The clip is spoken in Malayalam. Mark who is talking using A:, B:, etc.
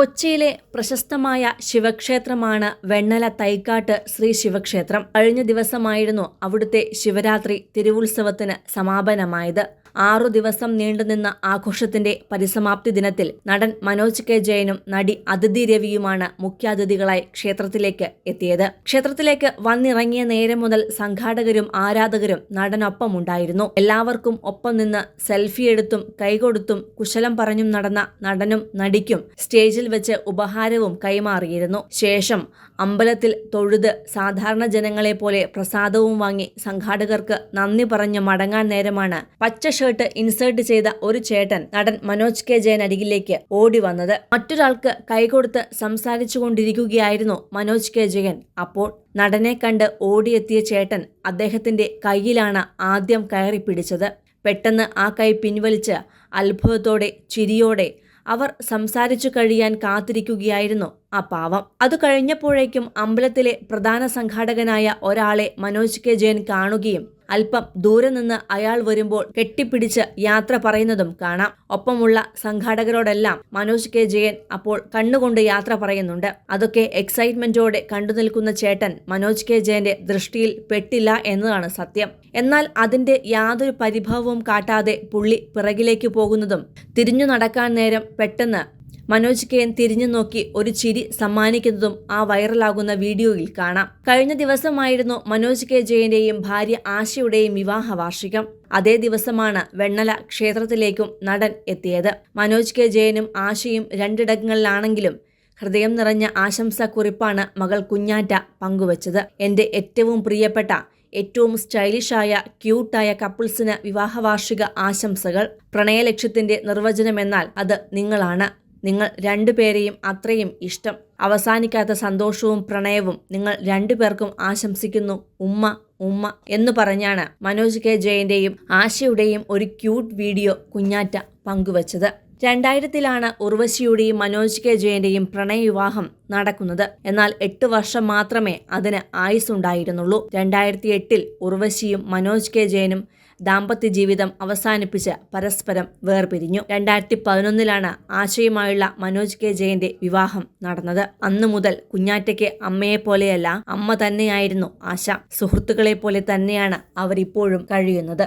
A: കൊച്ചിയിലെ പ്രശസ്തമായ ശിവക്ഷേത്രമാണ് വെണ്ണല തൈക്കാട്ട് ശ്രീ ശിവക്ഷേത്രം. കഴിഞ്ഞ ദിവസമായിരുന്നു അവിടുത്തെ ശിവരാത്രി തിരുവുത്സവത്തിന് സമാപനമായത്. ആറു ദിവസം നീണ്ടുനിന്ന ആഘോഷത്തിന്റെ പരിസമാപ്തി ദിനത്തിൽ നടൻ മനോജ് കെ ജയനും നടി അതിഥി രവിയുമാണ് മുഖ്യാതിഥികളായി ക്ഷേത്രത്തിലേക്ക് എത്തിയത്. ക്ഷേത്രത്തിലേക്ക് വന്നിറങ്ങിയ നേരം മുതൽ സംഘാടകരും ആരാധകരും നടനൊപ്പം ഉണ്ടായിരുന്നു എല്ലാവർക്കും ഒപ്പം നിന്ന് സെൽഫി എടുത്തും കൈകൊടുത്തും കുശലം പറഞ്ഞും നടന്ന നടനും നടിക്കും സ്റ്റേജിൽ വെച്ച് ഉപഹാരവും കൈമാറിയിരുന്നു. ശേഷം അമ്പലത്തിൽ തൊഴുത് സാധാരണ ജനങ്ങളെ പോലെ പ്രസാദവും വാങ്ങി സംഘാടകർക്ക് നന്ദി പറഞ്ഞ് മടങ്ങാൻ നേരമാണ് പച്ച ഷർട്ട് ഇൻസേർട്ട് ചെയ്ത ഒരു ചേട്ടൻ നടൻ മനോജ് കെ ജയൻ അരികിലേക്ക് ഓടി വന്നത്. മറ്റൊരാൾക്ക് കൈകൊടുത്ത് സംസാരിച്ചുകൊണ്ടിരിക്കുകയായിരുന്നു മനോജ് കെ ജയൻ. അപ്പോൾ നടനെ കണ്ട് ഓടിയെത്തിയ ചേട്ടൻ അദ്ദേഹത്തിന്റെ കയ്യിലാണ് ആദ്യം കയറി പിടിച്ചത്. പെട്ടെന്ന് ആ കൈ പിൻവലിച്ച് അത്ഭുതത്തോടെ ചിരിയോടെ അവർ സംസാരിച്ചു കഴിയാൻ കാത്തിരിക്കുകയായിരുന്നു ആ പാവം. അത് കഴിഞ്ഞപ്പോഴേക്കും അമ്പലത്തിലെ പ്രധാന സംഘാടകനായ ഒരാളെ മനോജ് കെ ജയൻ കാണുകയും അല്പം ദൂരെ നിന്ന് അയാൾ വരുമ്പോൾ കെട്ടിപ്പിടിച്ച് യാത്ര പറയുന്നതും കാണാം. ഒപ്പമുള്ള സംഘാടകരോടെല്ലാം മനോജ് കെ. ജയൻ അപ്പോൾ കണ്ണുകൊണ്ട് യാത്ര പറയുന്നുണ്ട്. അതൊക്കെ എക്സൈറ്റ്മെന്റോടെ കണ്ടു നിൽക്കുന്ന ചേട്ടൻ മനോജ് കെ. ജയന്റെ ദൃഷ്ടിയിൽ പെട്ടില്ല എന്നതാണ് സത്യം. എന്നാൽ അതിന്റെ യാതൊരു പരിഭവവും കാട്ടാതെ പുള്ളി പിറകിലേക്ക് പോകുന്നതും തിരിഞ്ഞു നടക്കാൻ നേരം പെട്ടെന്ന് മനോജ് കെ എൻ തിരിഞ്ഞു നോക്കി ഒരു ചിരി സമ്മാനിക്കുന്നതും ആ വൈറലാകുന്ന വീഡിയോയിൽ കാണാം. കഴിഞ്ഞ ദിവസമായിരുന്നു മനോജ് കെ ജയന്റെയും ഭാര്യ ആശയുടെയും വിവാഹ വാർഷികം അതേ ദിവസമാണ് വെണ്ണല ക്ഷേത്രത്തിലേക്കും നടൻ എത്തിയത്. മനോജ് കെ ജയനും ആശയും രണ്ടിടങ്ങളിലാണെങ്കിലും ഹൃദയം നിറഞ്ഞ ആശംസാ കുറിപ്പാണ് മകൾ കുഞ്ഞാറ്റ പങ്കുവച്ചത്. എന്റെ ഏറ്റവും പ്രിയപ്പെട്ട ഏറ്റവും സ്റ്റൈലിഷായ ക്യൂട്ടായ കപ്പിൾസിന് വിവാഹവാർഷിക ആശംസകൾ. പ്രണയലക്ഷ്യത്തിന്റെ നിർവചനമെന്നാൽ അത് നിങ്ങളാണ്. നിങ്ങൾ രണ്ടുപേരെയും അത്രയും ഇഷ്ടം. അവസാനിക്കാത്ത സന്തോഷവും പ്രണയവും നിങ്ങൾ രണ്ടുപേർക്കും ആശംസിക്കുന്നു. ഉമ്മ ഉമ്മ എന്ന് പറഞ്ഞാണ് മനോജ് കെ ജയന്റെയും ആശയുടെയും ഒരു ക്യൂട്ട് വീഡിയോ കുഞ്ഞാറ്റ പങ്കുവച്ചത്. രണ്ടായിരത്തിലാണ് ഉർവശിയുടെയും മനോജ് കെ ജയന്റെയും പ്രണയവിവാഹം നടക്കുന്നത്. എന്നാൽ എട്ട് വർഷം മാത്രമേ അതിന് ആയുസ്സുണ്ടായിരുന്നുള്ളൂ. രണ്ടായിരത്തി എട്ടിൽ ഉർവശിയും മനോജ് കെ ജയനും ദാമ്പത്യ ജീവിതം അവസാനിപ്പിച്ച് പരസ്പരം വേർപിരിഞ്ഞു. രണ്ടായിരത്തി പതിനൊന്നിലാണ് ആശയുമായുള്ള മനോജ് കെ ജയന്റെ വിവാഹം നടന്നത്. അന്നു മുതൽ കുഞ്ഞാറ്റയ്ക്ക് അമ്മയെ പോലെയല്ല അമ്മ തന്നെയായിരുന്നു ആശ. സുഹൃത്തുക്കളെ പോലെ തന്നെയാണ് അവരിപ്പോഴും കഴിയുന്നത്.